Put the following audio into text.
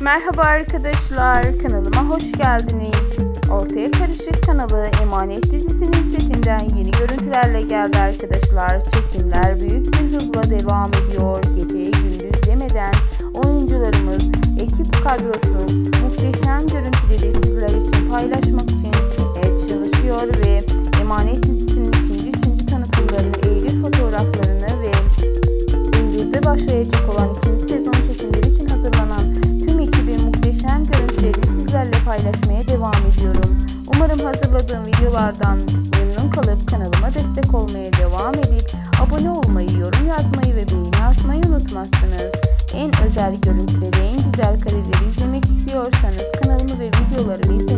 Merhaba arkadaşlar, kanalıma hoş geldiniz. Ortaya Karışık kanalı Emanet dizisinin setinden yeni görüntülerle geldi arkadaşlar. Çekimler büyük bir hızla devam ediyor. Geceyi gündüz demeden oyuncularımız, ekip kadrosu muhteşem görüntüleri sizler için paylaşmak için e, çalışıyor ve Emanet dizisinin ikinci, üçüncü tanıtımlarını, Eylül fotoğraflarını ve Eylül'de başlayacak olan ikinci sezon çekimleri için sizlerle paylaşmaya devam ediyorum. Umarım hazırladığım videolardan memnun kalıp kanalıma destek olmaya devam edip abone olmayı, yorum yazmayı ve beğeni atmayı unutmazsınız. En özel görüntüleri, en güzel kareleri izlemek istiyorsanız kanalımı ve videolarımı kalın.